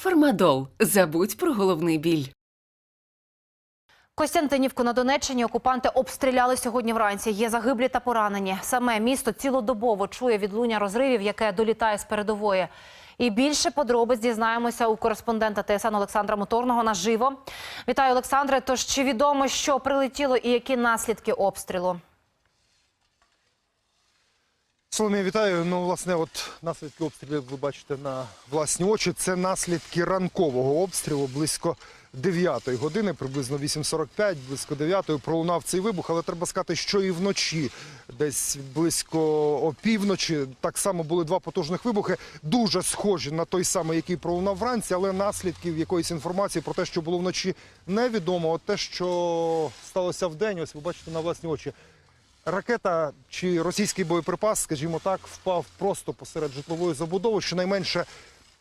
Фармадол. Забудь про головний біль. Костянтинівку на Донеччині окупанти обстріляли сьогодні вранці. Є загиблі та поранені. Саме місто цілодобово чує відлуння розривів, яке долітає з передової. І більше подробиць дізнаємося у кореспондента ТСН Олександра Моторного наживо. Вітаю, Олександре. Тож чи відомо, що прилетіло і які наслідки обстрілу? Соломія, вітаю. Ну, власне, от наслідки обстрілів ви бачите на власні очі. Це наслідки ранкового обстрілу близько 9 години, приблизно 8.45, близько 9 пролунав цей вибух. Але треба сказати, що і вночі, десь близько опівночі, так само були два потужних вибухи, дуже схожі на той самий, який пролунав вранці, але наслідків якоїсь інформації про те, що було вночі, невідомо. От те, що сталося вдень, ось ви бачите на власні очі. Ракета чи російський боєприпас, скажімо так, впав просто посеред житлової забудови. Щонайменше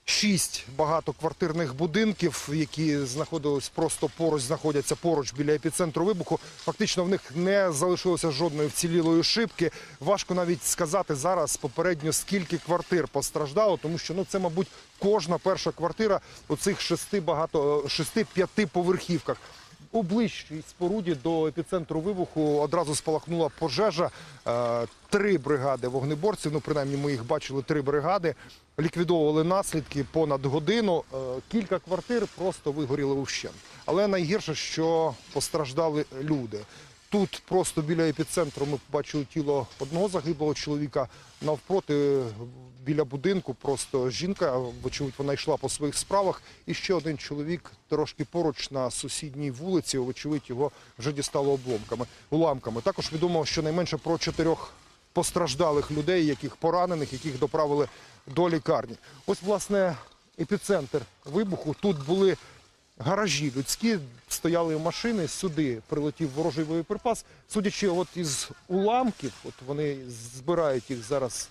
шість багатоквартирних будинків, які знаходились просто поруч, знаходяться поруч біля епіцентру вибуху. Фактично в них не залишилося жодної вцілілої шибки. Важко навіть сказати зараз попередньо скільки квартир постраждало, тому що ну це, мабуть, кожна перша квартира у цих шести багато шести п'яти поверхівках. У ближчій споруді до епіцентру вибуху одразу спалахнула пожежа. Е, Три бригади вогнеборців, ну принаймні ми їх бачили, три бригади. Ліквідовували наслідки понад годину. Е, Кілька квартир просто вигоріли вщент. Але найгірше, що постраждали люди. Тут просто біля епіцентру ми побачили тіло одного загиблого чоловіка. Навпроти біля будинку просто жінка, вочевидь, вона йшла по своїх справах. І ще один чоловік трошки поруч на сусідній вулиці. Вочевидь, його вже дістало обломками, уламками. Також відомо, що найменше про чотирьох постраждалих людей, яких поранених, яких доправили до лікарні. Ось, власне, епіцентр вибуху. Тут були гаражі людські, стояли машини, сюди прилетів ворожий боєприпас. Судячи от із уламків, от вони збирають їх зараз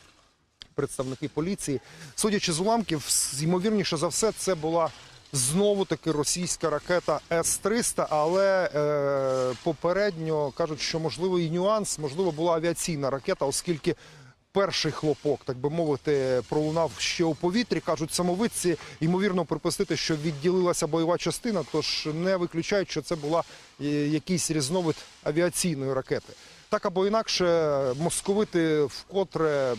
представники поліції. Судячи з уламків, ймовірніше за все, це була знову таки російська ракета С-300, але е, попередньо кажуть, що можливо і нюанс, можливо, була авіаційна ракета, оскільки. Перший хлопок, так би мовити, пролунав ще у повітрі. кажуть самовидці, ймовірно, припустити, що відділилася бойова частина, тож не виключають, що це була е, якийсь різновид авіаційної ракети. Так або інакше, московити вкотре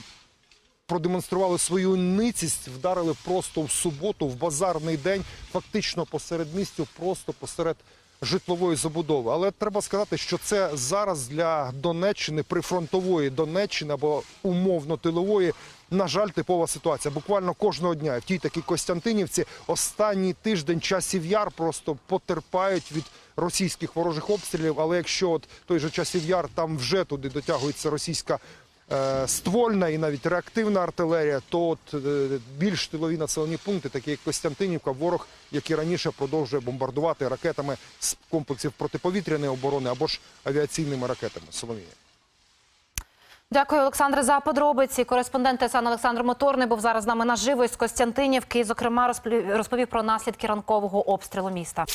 продемонстрували свою ницість, вдарили просто в суботу, в базарний день, фактично посеред містю, просто посеред житлової забудови. Але треба сказати, що це зараз для Донеччини, прифронтової Донеччини або умовно тилової. На жаль, типова ситуація. Буквально кожного дня в тій такій Костянтинівці останній тиждень часів яр просто потерпають від російських ворожих обстрілів. Але якщо от той же часів яр там вже туди дотягується російська ствольна і навіть реактивна артилерія, то от е, більш тилові населені пункти, такі як Костянтинівка, ворог, як і раніше, продовжує бомбардувати ракетами з комплексів протиповітряної оборони або ж авіаційними ракетами. Соломія. Дякую, Олександре, за подробиці. Кореспондент ТСН Олександр Моторний був зараз з нами наживо із Костянтинівки. і, Зокрема, розповів про наслідки ранкового обстрілу міста.